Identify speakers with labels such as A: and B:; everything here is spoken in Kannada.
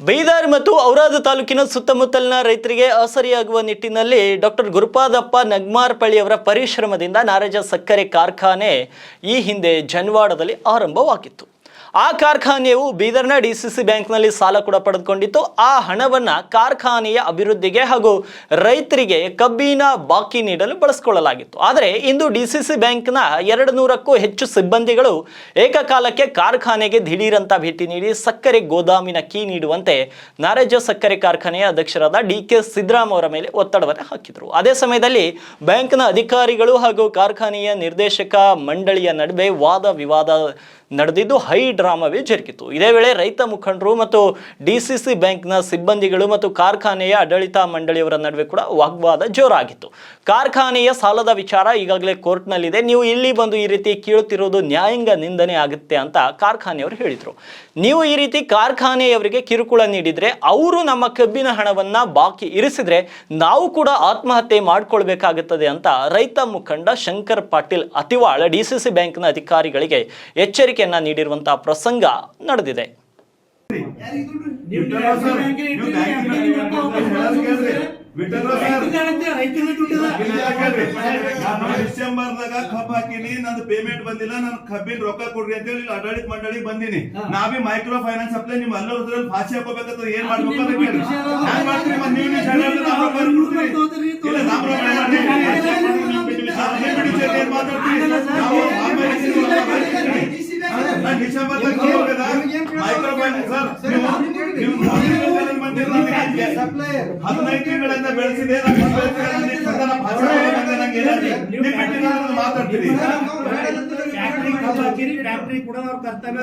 A: ಬೀದರ್ ಮತ್ತು ಔರಾದ ತಾಲೂಕಿನ ಸುತ್ತಮುತ್ತಲಿನ ರೈತರಿಗೆ ಅಸರಿಯಾಗುವ ನಿಟ್ಟಿನಲ್ಲಿ ಡಾಕ್ಟರ್ ಗುರುಪಾದಪ್ಪ ನಗ್ಮಾರ್ಪಳ್ಳಿ ಅವರ ಪರಿಶ್ರಮದಿಂದ ನಾರಾಜ ಸಕ್ಕರೆ ಕಾರ್ಖಾನೆ ಈ ಹಿಂದೆ ಜನ್ವಾಡದಲ್ಲಿ ಆರಂಭವಾಗಿತ್ತು. ಆ ಕಾರ್ಖಾನೆಯು ಬೀದರ್ನ ಡಿ ಸಿ ಸಿ ಬ್ಯಾಂಕ್ನಲ್ಲಿ ಸಾಲ ಕೂಡ ಪಡೆದುಕೊಂಡಿತ್ತು. ಆ ಹಣವನ್ನು ಕಾರ್ಖಾನೆಯ ಅಭಿವೃದ್ಧಿಗೆ ಹಾಗೂ ರೈತರಿಗೆ ಕಬ್ಬಿನ ಬಾಕಿ ನೀಡಲು ಬಳಸಿಕೊಳ್ಳಲಾಗಿತ್ತು. ಆದರೆ ಇಂದು ಡಿ ಸಿ ಸಿ ಬ್ಯಾಂಕ್ನ ಎರಡು ನೂರಕ್ಕೂ ಹೆಚ್ಚು ಸಿಬ್ಬಂದಿಗಳು ಏಕಕಾಲಕ್ಕೆ ಕಾರ್ಖಾನೆಗೆ ದಿಢೀರಂತ ಭೇಟಿ ನೀಡಿ ಸಕ್ಕರೆ ಗೋದಾಮಿನ ಕೀ ನೀಡುವಂತೆ ನಾರಾಜ ಸಕ್ಕರೆ ಕಾರ್ಖಾನೆಯ ಅಧ್ಯಕ್ಷರಾದ ಡಿ ಕೆ ಸಿದ್ದರಾಮ್ ಅವರ ಮೇಲೆ ಒತ್ತಡವನ್ನು ಹಾಕಿದರು. ಅದೇ ಸಮಯದಲ್ಲಿ ಬ್ಯಾಂಕ್ನ ಅಧಿಕಾರಿಗಳು ಹಾಗೂ ಕಾರ್ಖಾನೆಯ ನಿರ್ದೇಶಕ ಮಂಡಳಿಯ ನಡುವೆ ವಾದ ವಿವಾದ ನಡೆದಿದ್ದು ಹೈ ಡ್ರಾಮಾವೇ ಜರುಗಿತು ಇದೇ ವೇಳೆ ರೈತ ಮುಖಂಡರು ಮತ್ತು ಡಿಸಿಸಿ ಬ್ಯಾಂಕ್ನ ಸಿಬ್ಬಂದಿಗಳು ಮತ್ತು ಕಾರ್ಖಾನೆಯ ಆಡಳಿತ ಮಂಡಳಿಯವರ ನಡುವೆ ಕೂಡ ವಾಗ್ವಾದ ಜೋರಾಗಿತ್ತು. ಕಾರ್ಖಾನೆಯ ಸಾಲದ ವಿಚಾರ ಈಗಾಗಲೇ ಕೋರ್ಟ್ನಲ್ಲಿದೆ. ನೀವು ಇಲ್ಲಿ ಬಂದು ಈ ರೀತಿ ಕೀಳುತ್ತಿರುವುದು ನ್ಯಾಯಾಂಗ ನಿಂದನೆ ಆಗುತ್ತೆ ಅಂತ ಕಾರ್ಖಾನೆಯವರು ಹೇಳಿದರು. ನೀವು ಈ ರೀತಿ ಕಾರ್ಖಾನೆಯವರಿಗೆ ಕಿರುಕುಳ ನೀಡಿದರೆ, ಅವರು ನಮ್ಮ ಕಬ್ಬಿನ ಹಣವನ್ನು ಬಾಕಿ ಇರಿಸಿದ್ರೆ ನಾವು ಕೂಡ ಆತ್ಮಹತ್ಯೆ ಮಾಡಿಕೊಳ್ಬೇಕಾಗುತ್ತದೆ ಅಂತ ರೈತ ಮುಖಂಡ ಶಂಕರ್ ಪಾಟೀಲ್ ಅತಿವಾಳ ಡಿಸಿಸಿ ಬ್ಯಾಂಕ್ನ ಅಧಿಕಾರಿಗಳಿಗೆ ಎಚ್ಚರಿಕೆಯನ್ನ ನೀಡಿರುವಂತಹ ಪ್ರಸಂಗ ನಡೆದಿದೆ.
B: ಡಿಸೆಂಬರ್ದಾಗ ಕಬ್ಬ್ ಹಾಕಿನಿ ನಂದು ಪೇಮೆಂಟ್ ಬಂದಿಲ್ಲ ನನ್ ಕಬ್ಬಿನ ರೊಕ್ಕ ಕೊಡ್ರಿ ಅಂತ ಹೇಳಿ ಆಡಳಿತ ಮಂಡಳಿಗೆ ಬಂದಿನಿ ನಾವೇ ಮೈಕ್ರೋ ಫೈನಾನ್ಸ್ ಅಪ್ಲೈ ನಿಮ್ ಎಲ್ಲರದ್ರಲ್ಲಿ ಭಾಷೆ ಹಾಕೋಬೇಕಂತ ಏನ್ ಮಾಡ್ಬೇಕು ಮೈಕ್ರೋ ಫೈನಾನ್ಸ್. ಹದಿನೈದು ತಿಂಗಳಿಂದ ಬೆಳೆಸಿದೆ
C: ಫ್ಯಾಕ್ಟ್ರಿ ಫ್ಯಾಕ್ಟ್ರಿ ಕೂಡ ಅವ್ರ ಕರ್ತವ್ಯ.